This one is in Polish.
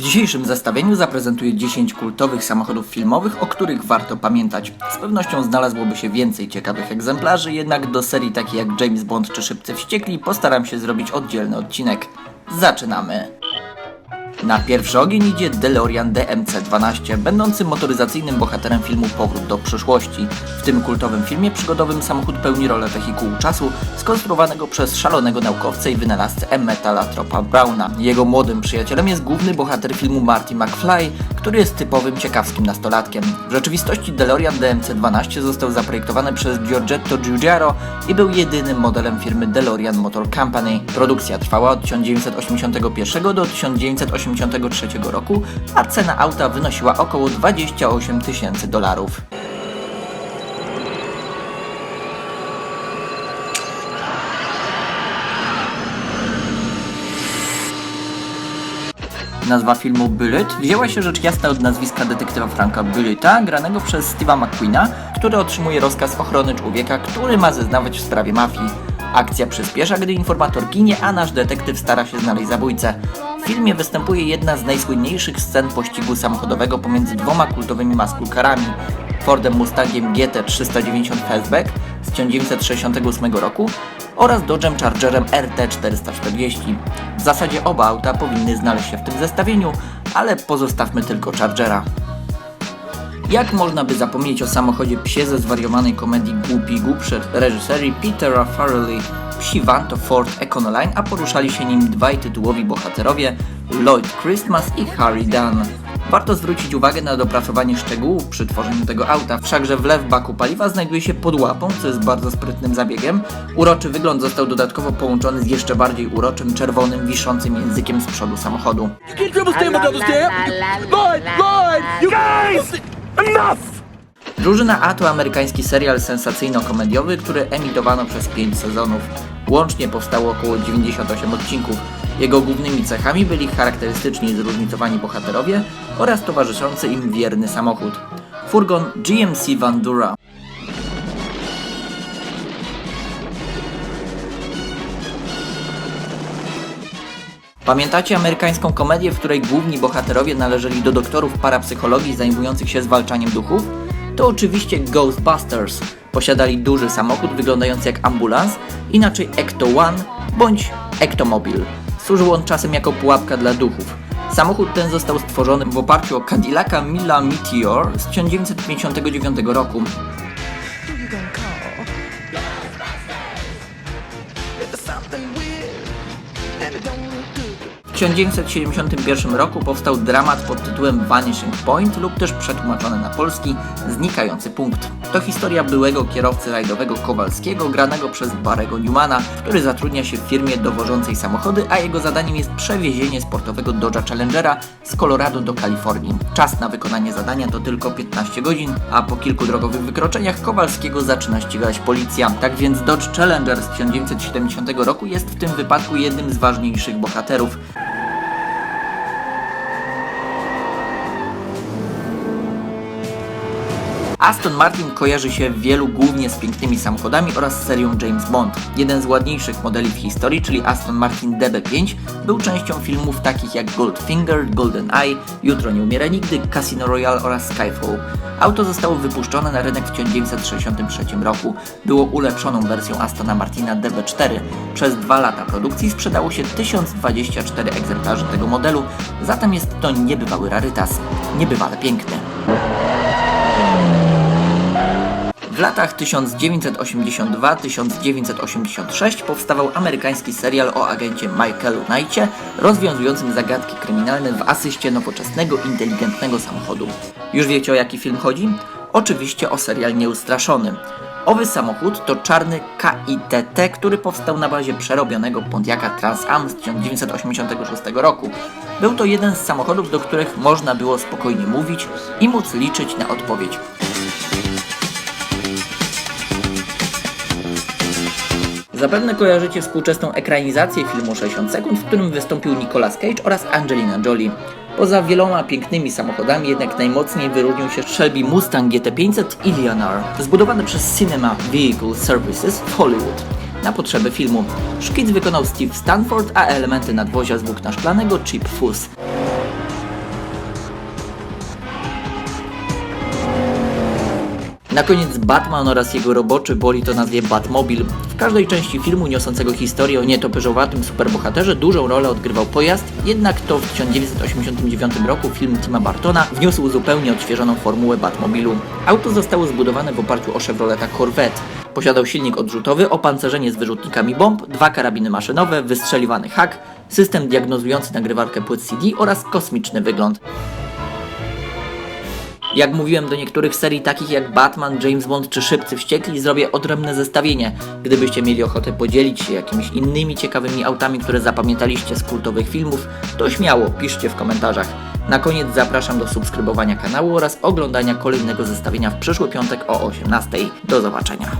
W dzisiejszym zestawieniu zaprezentuję 10 kultowych samochodów filmowych, o których warto pamiętać. Z pewnością znalazłoby się więcej ciekawych egzemplarzy, jednak do serii takich jak James Bond czy Szybcy Wściekli postaram się zrobić oddzielny odcinek. Zaczynamy! Na pierwszy ogień idzie DeLorean DMC-12, będący motoryzacyjnym bohaterem filmu Powrót do przyszłości. W tym kultowym filmie przygodowym samochód pełni rolę wehikułu czasu, skonstruowanego przez szalonego naukowca i wynalazcę Emmeta Latropa Browna. Jego młodym przyjacielem jest główny bohater filmu Marty McFly, który jest typowym ciekawskim nastolatkiem. W rzeczywistości DeLorean DMC-12 został zaprojektowany przez Giorgetto Giugiaro i był jedynym modelem firmy DeLorean Motor Company. Produkcja trwała od 1981 do 1983 roku, a cena auta wynosiła około 28 tysięcy dolarów. Nazwa filmu Bullet wzięła się rzecz jasna od nazwiska detektywa Franka Bulleta, granego przez Steve'a McQueena, który otrzymuje rozkaz ochrony człowieka, który ma zeznawać w sprawie mafii. Akcja przyspiesza, gdy informator ginie, a nasz detektyw stara się znaleźć zabójcę. W filmie występuje jedna z najsłynniejszych scen pościgu samochodowego pomiędzy dwoma kultowymi maskulkarami. Fordem Mustangiem GT390 Fastback z 1968 roku oraz Dodge'em Chargerem RT440. W zasadzie oba auta powinny znaleźć się w tym zestawieniu, ale pozostawmy tylko Chargera. Jak można by zapomnieć o samochodzie psie ze zwariowanej komedii Głupi Głupszy reżyserii Petera Farrelly? Psi van to Ford Econoline, a poruszali się nim dwaj tytułowi bohaterowie Lloyd Christmas i Harry Dunn. Warto zwrócić uwagę na dopracowanie szczegółów przy tworzeniu tego auta, wszakże wlew baku paliwa znajduje się pod łapą, co jest bardzo sprytnym zabiegiem. Uroczy wygląd został dodatkowo połączony z jeszcze bardziej uroczym, czerwonym, wiszącym językiem z przodu samochodu. Drużyna A to amerykański serial sensacyjno-komediowy, który emitowano przez 5 sezonów. Łącznie powstało około 98 odcinków. Jego głównymi cechami byli charakterystyczni zróżnicowani bohaterowie oraz towarzyszący im wierny samochód. Furgon GMC Vandura. Pamiętacie amerykańską komedię, w której główni bohaterowie należeli do doktorów parapsychologii zajmujących się zwalczaniem duchów? To oczywiście Ghostbusters. Posiadali duży samochód wyglądający jak ambulans, inaczej Ecto One bądź Ectomobil. Służył on czasem jako pułapka dla duchów. Samochód ten został stworzony w oparciu o Cadillaca Milla Meteor z 1959 roku. 1971 roku powstał dramat pod tytułem Vanishing Point lub też przetłumaczony na polski Znikający punkt. To historia byłego kierowcy rajdowego Kowalskiego granego przez Barego Newmana, który zatrudnia się w firmie dowożącej samochody, a jego zadaniem jest przewiezienie sportowego Dodge'a Challengera z Colorado do Kalifornii. Czas na wykonanie zadania to tylko 15 godzin, a po kilku drogowych wykroczeniach Kowalskiego zaczyna ścigać policja. Tak więc Dodge Challenger z 1970 roku jest w tym wypadku jednym z ważniejszych bohaterów. Aston Martin kojarzy się wielu głównie z pięknymi samochodami oraz serią James Bond. Jeden z ładniejszych modeli w historii, czyli Aston Martin DB5, był częścią filmów takich jak Goldfinger, Golden Eye, Jutro nie umiera nigdy, Casino Royale oraz Skyfall. Auto zostało wypuszczone na rynek w 1963 roku. Było ulepszoną wersją Astona Martina DB4. Przez dwa lata produkcji sprzedało się 1024 egzemplarzy tego modelu, zatem jest to niebywały rarytas. Niebywale piękny. W latach 1982-1986 powstawał amerykański serial o agencie Michaelu Knightie, rozwiązującym zagadki kryminalne w asyście nowoczesnego, inteligentnego samochodu. Już wiecie o jaki film chodzi? Oczywiście o serial Nieustraszony. Owy samochód to czarny KITT, który powstał na bazie przerobionego Pontiaca Trans Am z 1986 roku. Był to jeden z samochodów, do których można było spokojnie mówić i móc liczyć na odpowiedź. Zapewne kojarzycie współczesną ekranizację filmu 60 sekund, w którym wystąpił Nicolas Cage oraz Angelina Jolie. Poza wieloma pięknymi samochodami jednak najmocniej wyróżnił się Shelby Mustang GT500 i Leonard, zbudowany przez Cinema Vehicle Services w Hollywood na potrzeby filmu. Szkic wykonał Steve Stanford, a elementy nadwozia z włókna szklanego Chip Foose. Na koniec Batman oraz jego roboczy boli to nazwie Batmobil. W każdej części filmu niosącego historię o nietoperzowatym superbohaterze dużą rolę odgrywał pojazd, jednak to w 1989 roku film Tima Bartona wniósł zupełnie odświeżoną formułę Batmobilu. Auto zostało zbudowane w oparciu o Chevroleta Corvette. Posiadał silnik odrzutowy, opancerzenie z wyrzutnikami bomb, dwa karabiny maszynowe, wystrzeliwany hak, system diagnozujący nagrywarkę płyt CD oraz kosmiczny wygląd. Jak mówiłem do niektórych serii takich jak Batman, James Bond czy Szybcy Wściekli zrobię odrębne zestawienie. Gdybyście mieli ochotę podzielić się jakimiś innymi ciekawymi autami, które zapamiętaliście z kultowych filmów, to śmiało piszcie w komentarzach. Na koniec zapraszam do subskrybowania kanału oraz oglądania kolejnego zestawienia w przyszły piątek o 18. Do zobaczenia.